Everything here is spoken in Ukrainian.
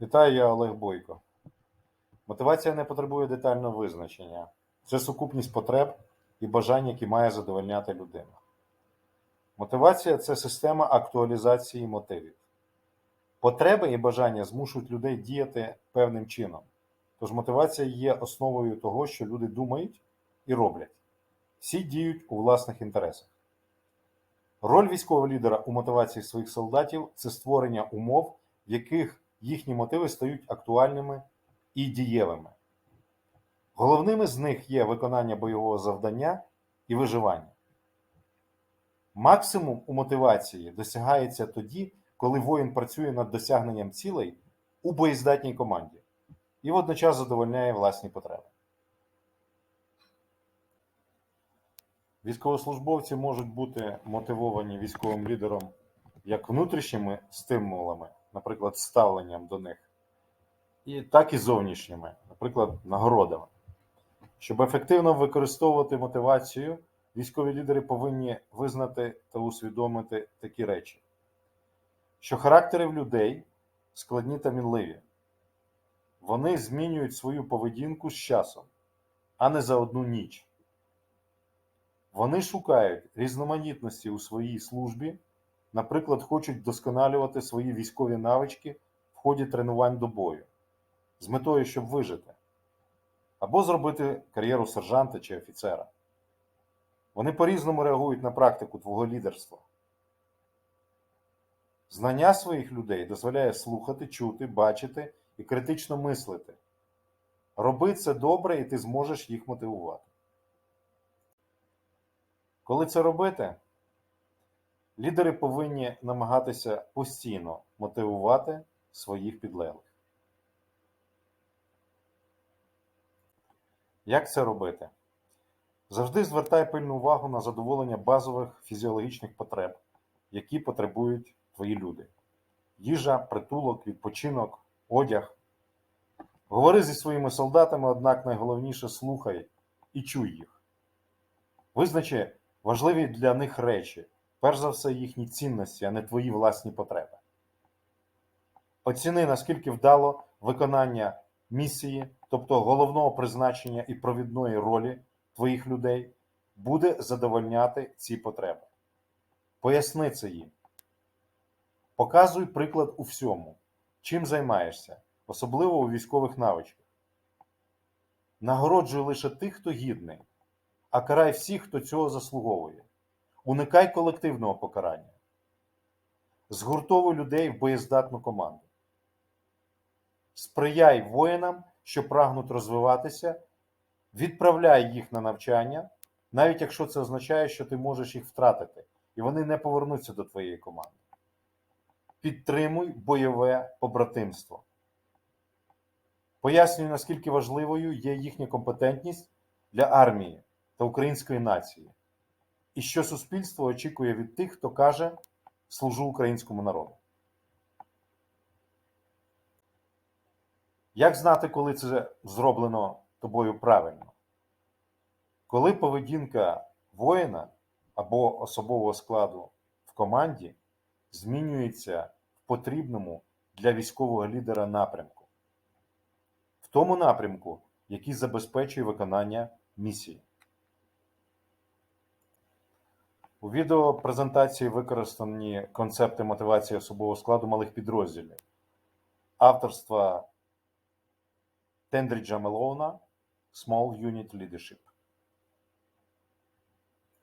Вітаю, я Олег Бойко. Мотивація не потребує детального визначення. Це сукупність потреб і бажань, які має задовольняти людина. Мотивація це система актуалізації мотивів. Потреби і бажання змушують людей діяти певним чином. Тож мотивація є основою того, що люди думають і роблять. Всі діють у власних інтересах. Роль військового лідера у мотивації своїх солдатів це створення умов, в яких їхні мотиви стають актуальними і дієвими. Головними з них є виконання бойового завдання і виживання. Максимум у мотивації досягається тоді, коли воїн працює над досягненням цілей у боєздатній команді і водночас задовольняє власні потреби. Військовослужбовці можуть бути мотивовані військовим лідером як внутрішніми стимулами, наприклад, ставленням до них, і так і зовнішніми, наприклад, нагородами. Щоб ефективно використовувати мотивацію, військові лідери повинні визнати та усвідомити такі речі, що характери в людей складні та мінливі. Вони змінюють свою поведінку з часом, а не за одну ніч. Вони шукають різноманітності у своїй службі, наприклад, хочуть вдосконалювати свої військові навички в ході тренувань до бою з метою, щоб вижити, або зробити кар'єру сержанта чи офіцера. Вони по-різному реагують на практику твого лідерства. Знання своїх людей дозволяє слухати, чути, бачити і критично мислити. Роби це добре, і ти зможеш їх мотивувати. Коли це робити, лідери повинні намагатися постійно мотивувати своїх підлеглих. Як це робити? Завжди звертай пильну увагу на задоволення базових фізіологічних потреб, які потребують твої люди: їжа, притулок, відпочинок, одяг. Говори зі своїми солдатами, однак найголовніше слухай і чуй їх. Визначи важливі для них речі, перш за все їхні цінності, а не твої власні потреби. Оціни, наскільки вдало виконання місії, тобто головного призначення і провідної ролі твоїх людей, буде задовольняти ці потреби. Поясни це їм. Показуй приклад у всьому, чим займаєшся, особливо у військових навичках. Нагороджуй лише тих, хто гідний, а карай всіх, хто цього заслуговує. Уникай колективного покарання. Згуртовуй людей в боєздатну команду. Сприяй воїнам, що прагнуть розвиватися, відправляй їх на навчання, навіть якщо це означає, що ти можеш їх втратити, і вони не повернуться до твоєї команди. Підтримуй бойове побратимство. Пояснюй, наскільки важливою є їхня компетентність для армії та української нації, і що суспільство очікує від тих, хто каже служу українському народу. Як знати, коли це зроблено тобою правильно? Коли поведінка воїна або особового складу в команді змінюється в потрібному для військового лідера напрямку, в тому напрямку, який забезпечує виконання місії. У відеопрезентації використані концепти мотивації особового складу малих підрозділів авторства Тендріджа Мелоуна Small Unit Leadership.